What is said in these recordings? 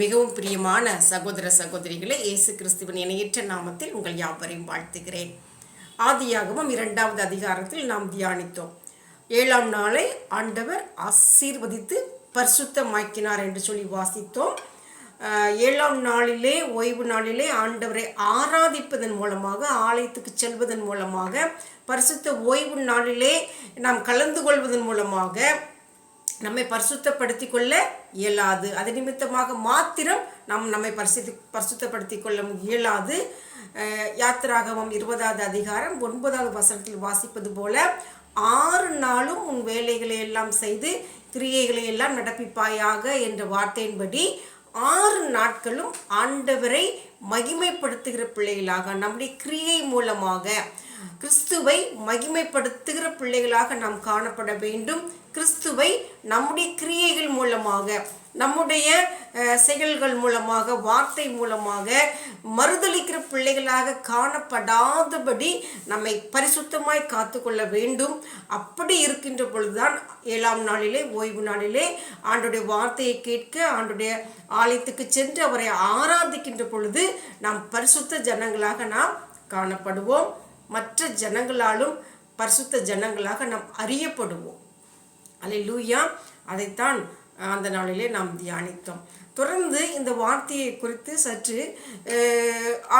மிகவும் பிரியமான சகோதர சகோதரிகளை இயேசு கிறிஸ்துவின் இணையற்ற நாமத்தில் உங்கள் யாவரையும் வாழ்த்துகிறேன். ஆதியாகமம் இரண்டாவது அதிகாரத்தில் நாம் தியானித்தோம். ஏழாம் நாளை ஆண்டவர் ஆசீர்வதித்து பரிசுத்தமாக்கினார் என்று சொல்லி வாசித்தோம். ஏழாம் நாளிலே ஓய்வு நாளிலே ஆண்டவரை ஆராதிப்பதன் மூலமாக ஆலயத்துக்கு செல்வதன் மூலமாக பரிசுத்த ஓய்வு நாளிலே நாம் கலந்து கொள்வதன் மூலமாக நம்மை பரிசுத்தப்படுத்தி கொள்ள இயலாது. அது நிமித்தமாக மாத்திரம் நாம் நம்மை பரிசுத்தி பரிசுத்தப்படுத்தி கொள்ள இயலாது. அஹ் யாத்திராகமம் இருபதாவது அதிகாரம் ஒன்பதாவது வசனத்தில் வாசிப்பது போல ஆறு நாளும் உன் வேலைகளை எல்லாம் செய்து கிரியைகளை எல்லாம் நடப்பிப்பாயாக என்ற வார்த்தையின்படி ஆறு நாட்களும் ஆண்டவரை மகிமைப்படுத்துகிற பிள்ளைகளாக நம்முடைய கிரியை மூலமாக கிறிஸ்துவை மகிமைப்படுத்துகிற பிள்ளைகளாக நாம் காணப்பட வேண்டும். கிறிஸ்துவை நம்முடைய கிரியைகள் மூலமாக நம்முடைய செயல்கள் மூலமாக வார்த்தை மூலமாக மறுதளிக்கிற பிள்ளைகளாக காணப்படாதபடி நம்மை பரிசுத்தமாய் காத்துக்கொள்ள வேண்டும். அப்படி இருக்கின்ற பொழுதுதான் ஏழாம் நாளிலே ஓய்வு நாளிலே ஆண்டுடைய வார்த்தையை கேட்க ஆண்டுடைய ஆலயத்துக்கு சென்று அவரை ஆராதிக்கின்ற பொழுது நாம் பரிசுத்த ஜனங்களாக நாம் காணப்படுவோம். மற்ற ஜனங்களாலும் பரிசுத்த ஜனங்களாக நாம் அறியப்படுவோம். அல்லேலூயா அதைத்தான் அந்த நாளிலே நாம் தியானித்தோம். தொடர்ந்து இந்த வார்த்தையை குறித்து சற்று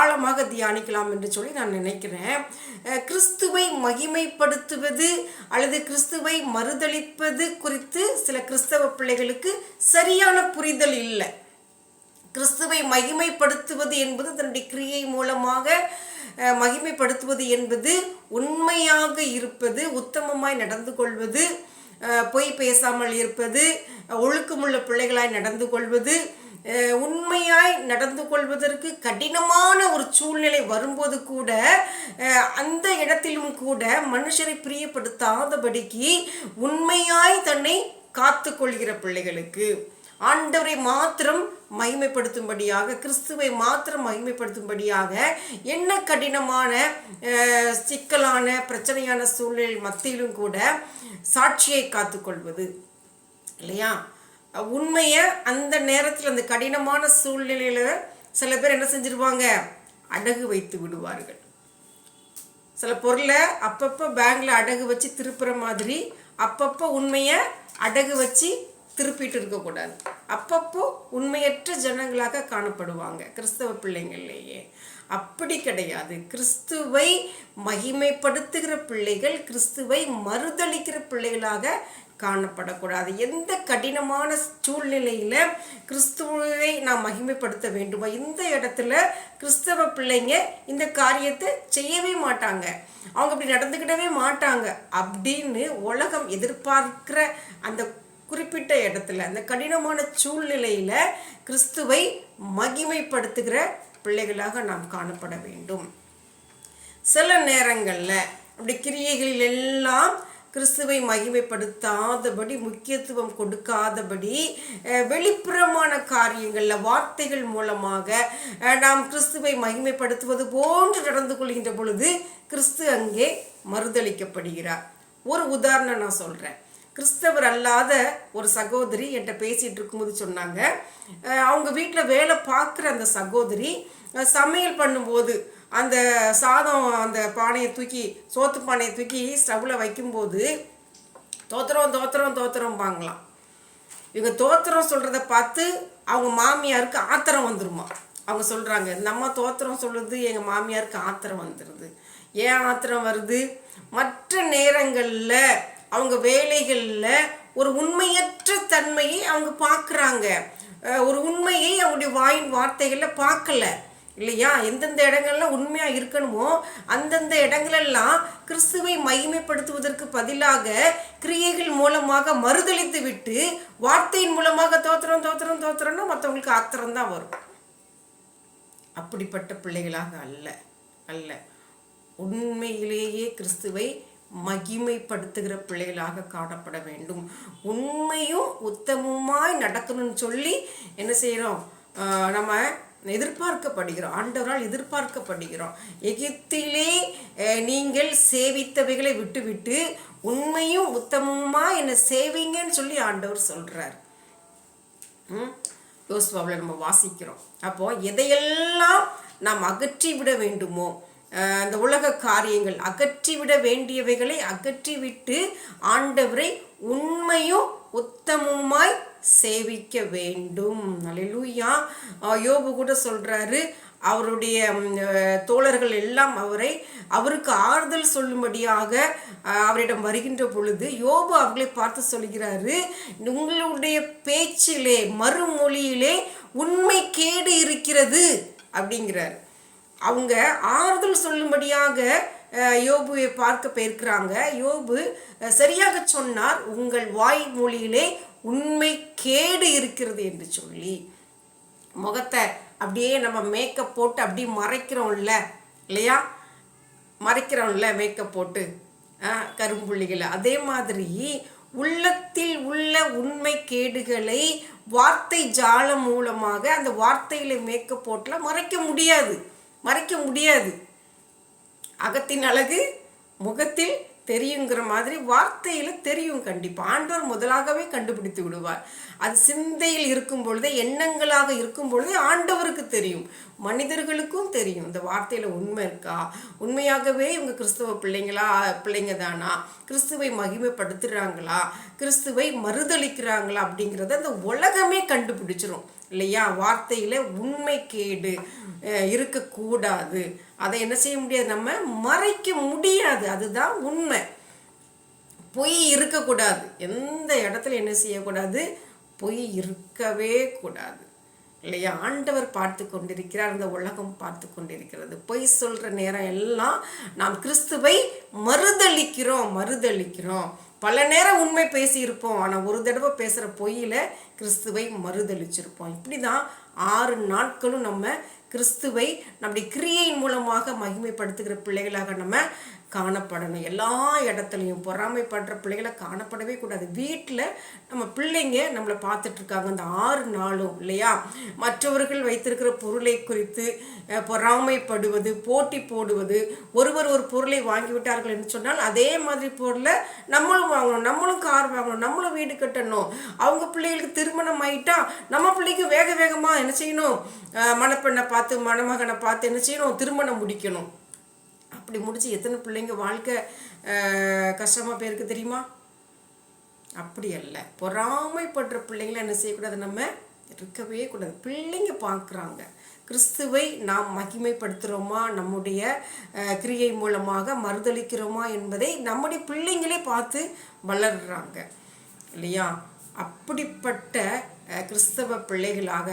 ஆழமாக தியானிக்கலாம் என்று சொல்லி நான் நினைக்கிறேன். கிறிஸ்துவை மகிமைப்படுத்துவது அல்லது கிறிஸ்துவை மறுதளிப்பது குறித்து சில கிறிஸ்தவ பிள்ளைகளுக்கு சரியான புரிதல் இல்லை. கிறிஸ்துவை மகிமைப்படுத்துவது என்பது தன்னுடைய கிரியை மூலமாக மகிமைப்படுத்துவது என்பது உண்மையாக இருப்பது உத்தமமாய் நடந்து கொள்வது பொய் பேசாமல் இருப்பது ஒழுக்கமுள்ள பிள்ளைகளாய் நடந்து கொள்வது உண்மையாய் நடந்து கொள்வதற்கு கடினமான ஒரு சூழ்நிலை வரும்போது கூட அந்த இடத்திலும் கூட மனுஷரை பிரியப்படுத்தாதபடிக்கு உண்மையாய் தன்னை காத்து கொள்கிற பிள்ளைகளுக்கு. ஆண்டவரை மாத்திரம் மகிமைப்படுத்தும்படியாக கிறிஸ்துவை மாத்திரம் மகிமைப்படுத்தும்படியாக என்ன கடினமான சிக்கலான பிரச்சனையான சூழ்நிலை மத்தியிலும் கூட சாட்சியை காத்துக்கொள்வது. இல்லையா? உண்மையை அந்த நேரத்தில் அந்த கடினமான சூழ்நிலையில் சில பேர் என்ன செஞ்சிருவாங்க? அடகு வைத்து விடுவார்கள். சில பொருளை அப்பப்போ பேங்கில் அடகு வச்சு திருப்புற மாதிரி அப்பப்போ உண்மையை அடகு வச்சு திருப்பிட்டு இருக்கக்கூடாது. அப்பப்போ உண்மையற்ற ஜனங்களாக காணப்படுவாங்க. கிறிஸ்தவ பிள்ளைங்கள்லேயே. அப்படி கிடையாது. கிறிஸ்துவை மகிமைப்படுத்துகிற பிள்ளைகள் கிறிஸ்துவை மறுதளிக்கிற பிள்ளைகளாக காணப்படக்கூடாது. எந்த கடினமான சூழ்நிலையில் கிறிஸ்துவை நாம் மகிமைப்படுத்த வேண்டுமோ இந்த இடத்துல கிறிஸ்தவ பிள்ளைங்க இந்த காரியத்தை செய்யவே மாட்டாங்க. அவங்க அப்படி நடந்துக்கிடவே மாட்டாங்க. அப்படின்னு உலகம் எதிர்பார்க்கிற அந்த குறிப்பிட்ட இடத்துல அந்த கடினமான சூழ்நிலையில கிறிஸ்துவை மகிமைப்படுத்துகிற பிள்ளைகளாக நாம் காணப்பட வேண்டும். சில நேரங்களில் அப்படி கிரியைகளில் எல்லாம் கிறிஸ்துவை மகிமைப்படுத்தாதபடி முக்கியத்துவம் கொடுக்காதபடி வெளிப்புறமான காரியங்களில் வார்த்தைகள் மூலமாக நாம் கிறிஸ்துவை மகிமைப்படுத்துவது போன்று நடந்து கொள்கின்ற பொழுது கிறிஸ்து அங்கே மறுதளிக்கப்படுகிறார். ஒரு உதாரணம் நான் சொல்கிறேன் கிறிஸ்தவர் அல்லாத ஒரு சகோதரி என்கிட்ட பேசிகிட்டு இருக்கும்போது சொன்னாங்க. அவங்க வீட்டில் வேலை பார்க்குற அந்த சகோதரி சமையல் பண்ணும்போது அந்த சாதம் அந்த பானையை தூக்கி சோத்து பானையை தூக்கி ஸ்டவ்வில் வைக்கும்போது தோத்திரம் தோத்திரம் தோத்திரம் வாங்கலாம் இவங்க தோத்திரம் சொல்கிறத பார்த்து அவங்க மாமியாருக்கு ஆத்திரம் வந்துருமா? அவங்க சொல்கிறாங்க நம்ம தோத்திரம் சொல்லுது எங்கள் மாமியாருக்கு ஆத்திரம் வந்துடுது ஏன் ஆத்திரம் வருது? மற்ற நேரங்களில் அவங்க வேலைகளில் ஒரு உண்மையற்ற தன்மையை அவங்க பார்க்குறாங்க ஒரு உண்மையை அவங்களுடைய வாயின் வார்த்தைகளில் பார்க்கல இல்லையா? எந்தெந்த இடங்கள்ல உண்மையாக இருக்கணுமோ அந்தந்த இடங்களெல்லாம் கிறிஸ்துவை மகிமைப்படுத்துவதற்கு பதிலாக கிரியைகள் மூலமாக மறுதளித்து விட்டு வார்த்தையின் மூலமாக தோத்திரம் தோத்திரம் தோத்திரம்னா மற்றவங்களுக்கு ஆத்திரம் தான் வரும். அப்படிப்பட்ட பிள்ளைகளாக அல்ல. அல்ல. உண்மையிலேயே கிறிஸ்துவை மகிமைப்படுத்துகிற பிள்ளைகளாக காணப்பட வேண்டும். உண்மையும் உத்தமமாய் நடக்கணும்னு சொல்லி என்ன செய்கிறோம் நம்ம எதிர்பார்க்கப்படுகிறோம். ஆண்டவரால் எதிர்பார்க்கப்படுகிறோம். எகிப்திலே நீங்கள் சேவித்தவைகளை விட்டுவிட்டு உண்மையும் உத்தமமாக என்னை சேவிங்கன்னு சொல்லி ஆண்டவர் சொல்றார். ம்? யோசுவாவில் நம்ம வாசிக்கிறோம். அப்போ எதையெல்லாம் நாம் அகற்றி விட வேண்டுமோ அந்த உலக காரியங்கள் அகற்றிவிட வேண்டியவைகளை அகற்றிவிட்டு ஆண்டவரை உண்மையும் உத்தமமாய் சேவிக்க வேண்டும். அலையூயா யோபு கூட சொல்றாரு அவருடைய தோழர்கள் எல்லாம் அவரை அவருக்கு ஆறுதல் சொல்லும்படியாக அவரிடம் வருகின்ற பொழுது யோபு அவர்களை பார்த்து சொல்கிறாரு உங்களுடைய பேச்சிலே மறுமொழியிலே உண்மை கேடு இருக்கிறது. அப்படிங்கிறார். அவங்க ஆறுதல் சொல்லும்படியாக யோபுவை பார்க்க போயிருக்கிறாங்க. யோபு சரியாக சொன்னார் உங்கள் வாய் மொழியிலே உண்மை கேடு இருக்கிறது என்று சொல்லி. முகத்தை அப்படியே நம்ம மேக்கப் போட்டு அப்படியே மறைக்கிறோம்ல இல்லையா? மறைக்கிறோம்ல மேக்கப் போட்டு கரும்புள்ளிகளை. அதே மாதிரி உள்ளத்தில் உள்ள உண்மை கேடுகளை வார்த்தை ஜாலம் மூலமாக அந்த வார்த்தையில மேக்கப் போட்டில் மறைக்க முடியாது. மறைக்க முடியாது. அகத்தின் அழகு முகத்தில் தெரியுங்கிற மாதிரி வார்த்தையில் தெரியும் கண்டிப்பாக ஆண்டவர் முதலாகவே கண்டுபிடித்து விடுவார். அது சிந்தையில் இருக்கும் பொழுதே எண்ணங்களாக இருக்கும் பொழுதே ஆண்டவருக்கு தெரியும். மனிதர்களுக்கும் தெரியும். இந்த வார்த்தையில் உண்மை இருக்கா? உண்மையாகவே இவங்க கிறிஸ்தவ பிள்ளைங்களா? பிள்ளைங்க தானா? கிறிஸ்துவை மகிமைப்படுத்துகிறாங்களா கிறிஸ்துவை மறுதளிக்கிறாங்களா அப்படிங்கிறத அந்த உலகமே கண்டுபிடிச்சிரும். இல்லையா? வார்த்தையில் உண்மை கேடு இருக்கக்கூடாது. அதை என்ன செய்ய முடியாது நம்ம? மறைக்க முடியாது. அதுதான் உண்மை. பொய் இருக்கக்கூடாது. எந்த இடத்துல என்ன செய்யக்கூடாது? பொய் இருக்கவே கூடாது. இல்லையா? ஆண்டவர் பார்த்து கொண்டிருக்கிறார். இந்த உலகம் பார்த்து கொண்டிருக்கிறது. பொய் சொல்ற நேரம் எல்லாம் நாம் கிறிஸ்துவை மறுதளிக்கிறோம் மறுதளிக்கிறோம் பல நேரம் உண்மை பேசியிருப்போம். ஆனால் ஒரு தடவை பேசுகிற பொய்யில் கிறிஸ்துவை மறுதளிச்சிருப்போம் இப்படி தான் ஆறு நாட்களும் நம்ம கிறிஸ்துவை நம்முடைய கிரியையின் மூலமாக மகிமைப்படுத்துகிற பிள்ளைகளாக நம்ம காணப்படணும். எல்லா இடத்துலையும் பொறாமைப்படுற பிள்ளைகளை காணப்படவே கூடாது. வீட்டில் நம்ம பிள்ளைங்க நம்மளை பார்த்துட்ருக்காங்க. அந்த ஆறு நாளும் இல்லையா? மற்றவர்கள் வைத்திருக்கிற பொருளை குறித்து பொறாமைப்படுவது போட்டி போடுவது ஒருவர் ஒரு பொருளை வாங்கிவிட்டார்கள் என்று சொன்னால் அதே மாதிரி பொருளை நம்மளும் வாங்கணும். நம்மளும் கார் வாங்கணும். நம்மளும் வீடு கட்டணும். அவங்க பிள்ளைகளுக்கு திருமணம் ஆயிட்டா நம்ம பிள்ளைக்கு வேக வேகமாக என்ன செய்யணும்? மணப்பெண்ணை பார்த்து மணமகனை பார்த்து என்ன செய்யணும்? திருமணம் முடிக்கணும். அப்படி முடிச்சு எத்தனை பிள்ளைங்க வாழ்க்கை கஷ்டமாக கஷ்டமா பேருக்கு தெரியுமா? அப்படி அல்ல. பொறாமைப்படுற பிள்ளைங்களை என்ன செய்யக்கூடாது? நம்ம இருக்கவே கூடாது. பிள்ளைங்க பார்க்குறாங்க. கிறிஸ்துவை நாம் மகிமைப்படுத்துகிறோமா நம்முடைய கிரியை மூலமாக மறுதளிக்கிறோமா என்பதை நம்முடைய பிள்ளைங்களே பார்த்து வளர்றாங்க. இல்லையா? அப்படிப்பட்ட கிறிஸ்தவ பிள்ளைகளாக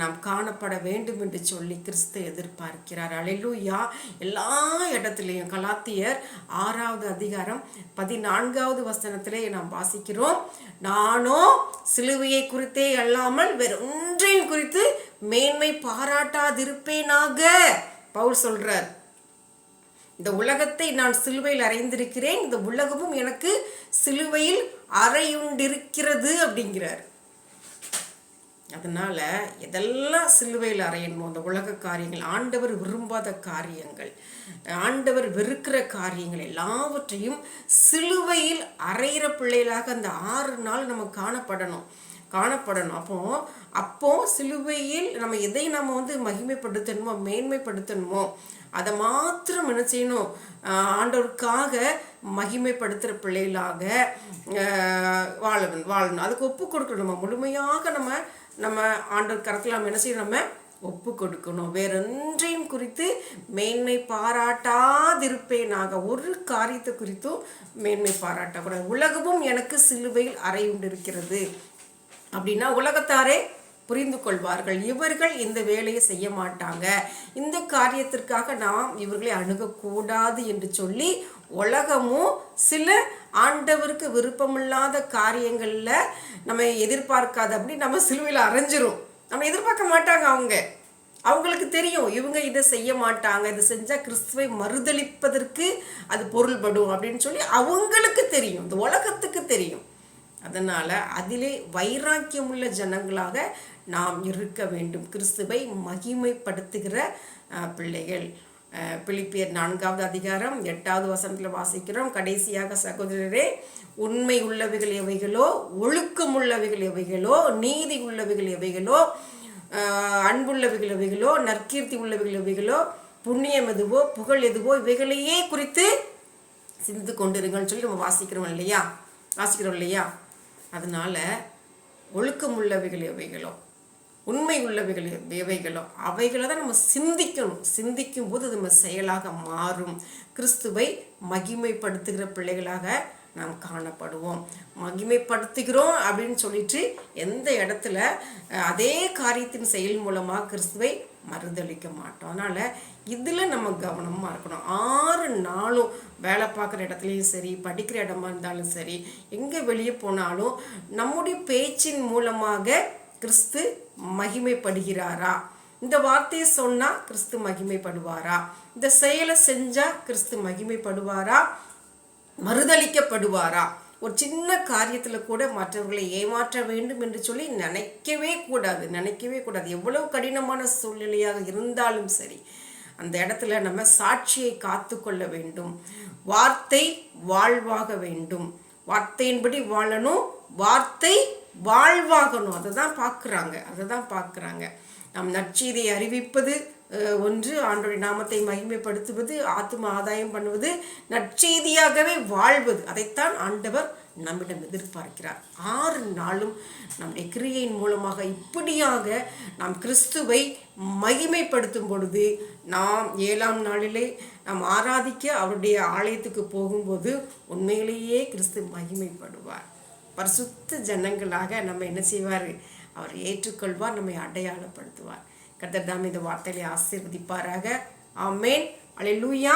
நாம் காணப்பட வேண்டும் என்று சொல்லி கிறிஸ்து எதிர்பார்க்கிறார். அலையிலூயா எல்லா இடத்துலையும் கலாத்தியர் ஆறாவது அதிகாரம் பதினான்காவது வசனத்திலே நாம் வாசிக்கிறோம். நானோ சிலுவையை குறித்தே அல்லாமல் வேறொன்றையும் குறித்து மேன்மை பாராட்டாதிருப்பேனாக. பவுல் சொல்றார் இந்த உலகத்தை நான் சிலுவையில் அறைந்திருக்கிறேன். இந்த உலகமும் எனக்கு சிலுவையில் அறையுண்டிருக்கிறது அப்படிங்கிறார். அதனால் எதெல்லாம் சிலுவையில் அறையணுமோ அந்த உலக காரியங்கள் ஆண்டவர் விரும்பாத காரியங்கள் ஆண்டவர் வெறுக்கிற காரியங்கள் எல்லாவற்றையும் சிலுவையில் அறையிற பிள்ளைகளாக அந்த ஆறு நாள் நம்ம காணப்படணும். காணப்படணும். அப்போ அப்போ சிலுவையில் நம்ம எதை நம்ம வந்து மகிமைப்படுத்தணுமோ மேன்மைப்படுத்தணுமோ அதை மாத்திரம் என்ன செய்யணும்? ஆண்டவருக்காக மகிமைப்படுத்துகிற பிள்ளைகளாக வாழணும் வாழணும். அதுக்கு ஒப்பு கொடுக்கணும். நம்ம முழுமையாக நம்ம நம்ம ஆண்டவர் கரத்தில் நம்ம என்ன செய்யணும்? நம்ம ஒப்பு கொடுக்கணும். வேறொன்றையும் குறித்து மேன்மை பாராட்டாதிருப்பேனாக. ஒரு காரியத்தை குறித்தும் மேன்மை பாராட்டக்கூடாது. உலகமும் எனக்கு சிலுவையில் அறை உண்டிருக்கிறது. அப்படின்னா உலகத்தாரே புரிந்து கொள்வார்கள். இவர்கள் இந்த வேலையை செய்ய மாட்டாங்க. இந்த காரியத்திற்காக நாம் இவர்களை அணுகக்கூடாது என்று சொல்லி உலகமும் சில ஆண்டவருக்கு விருப்பமில்லாத காரியங்களில் நம்ம எதிர்பார்க்காத அப்படி நம்ம சிலுவையில் அரைஞ்சிரும். நம்ம எதிர்பார்க்க மாட்டாங்க அவங்க. அவங்களுக்கு தெரியும் இவங்க இதை செய்ய மாட்டாங்க இதை செஞ்சால் கிறிஸ்துவை மறுதளிப்பதற்கு அது பொருள்படும் அப்படின்னு சொல்லி அவங்களுக்கு தெரியும். இந்த உலகத்துக்கு தெரியும். அதனால் அதிலே வைராக்கியமுள்ள ஜனங்களாக நாம் இருக்க வேண்டும். கிறிஸ்துவை மகிமைப்படுத்துகிற பிள்ளைகள். பிலிப்பியர் நான்காவது அதிகாரம் எட்டாவது வசனத்தில் வாசிக்கிறோம். கடைசியாக சகோதரரே உண்மை உள்ளவைகள் எவைகளோ ஒழுக்கம் உள்ளவைகள் எவைகளோ நீதி உள்ளவைகள் எவைகளோ அன்புள்ளவைகள் எவைகளோ நற்கீர்த்தி உள்ளவைகள் எவைகளோ புண்ணியம் எதுவோ புகழ் எதுவோ இவைகளையே குறித்து சிந்து கொண்டிருங்கன்னு சொல்லி நம்ம வாசிக்கிறோம் இல்லையா? வாசிக்கிறோம் இல்லையா? அதனால ஒழுக்கம் உள்ளவைகள் எவைகளோ உண்மை உள்ளவைகள் எவைகளோ அவைகளை தான் நம்ம சிந்திக்கணும். சிந்திக்கும் போது அது நம்ம செயலாக மாறும். கிறிஸ்துவை மகிமைப்படுத்துகிற பிள்ளைகளாக நாம் காணப்படுவோம். மகிமைப்படுத்துகிறோம் அப்படின்னு சொல்லிட்டு எந்த இடத்துல அதே காரியத்தின் செயல் மூலமாக கிறிஸ்துவை மறுதளிக்க மாட்டோம். அதனால் இதில் நம்ம கவனமாக இருக்கணும். ஆறு நாளும் வேலை பார்க்குற இடத்துலையும் சரி படிக்கிற இடமா இருந்தாலும் சரி எங்கே வெளியே போனாலும் நம்முடைய பேச்சின் மூலமாக கிறிஸ்து மகிமைப்படுகிறாரா? இந்த வார்த்தையை சொன்னால் கிறிஸ்து மகிமைப்படுவாரா? இந்த செயலை செஞ்சால் கிறிஸ்து மகிமைப்படுவாரா? மறுதளிக்கப்படுவாரா? ஒரு சின்ன காரியத்தில் கூட மற்றவர்களை ஏமாற்ற வேண்டும் என்று சொல்லி நினைக்கவே கூடாது நினைக்கவே கூடாது. எவ்வளவு கடினமான சூழ்நிலையாக இருந்தாலும் சரி அந்த இடத்துல நம்ம சாட்சியை காத்து கொள்ள வேண்டும். வார்த்தை வாழ்வாக வேண்டும். வார்த்தையின்படி வாழணும். வார்த்தை வாழ்வாகணும். அதை தான் பார்க்குறாங்க. அதை தான் பார்க்குறாங்க. நம் நற்செய்தியை அறிவிப்பது ஒன்று. ஆண்டோடைய நாமத்தை மகிமைப்படுத்துவது ஆத்தும ஆதாயம் பண்ணுவது நற்செய்தியாகவே வாழ்வது. அதைத்தான் ஆண்டவர் நம்மிடம் எதிர்பார்க்கிறார். ஆறு நாளும் நம்முடைய கிரியையின் மூலமாக இப்படியாக நாம் கிறிஸ்துவை மகிமைப்படுத்தும் பொழுது நாம் ஏழாம் நாளிலே நாம் ஆராதிக்க அவருடைய ஆலயத்துக்கு போகும்போது உண்மையிலேயே கிறிஸ்து மகிமைப்படுவார். பரிசுத்த ஜனங்களாக நம்ம என்ன செய்வார்? அவர் ஏற்றுக்கொள்வார் நம்மை அடையாளப்படுத்துவார். கர்த்தர் தாம் இந்த வார்த்தையை ஆசீர்வதிப்பாராக. ஆமேன். அல்லேலூயா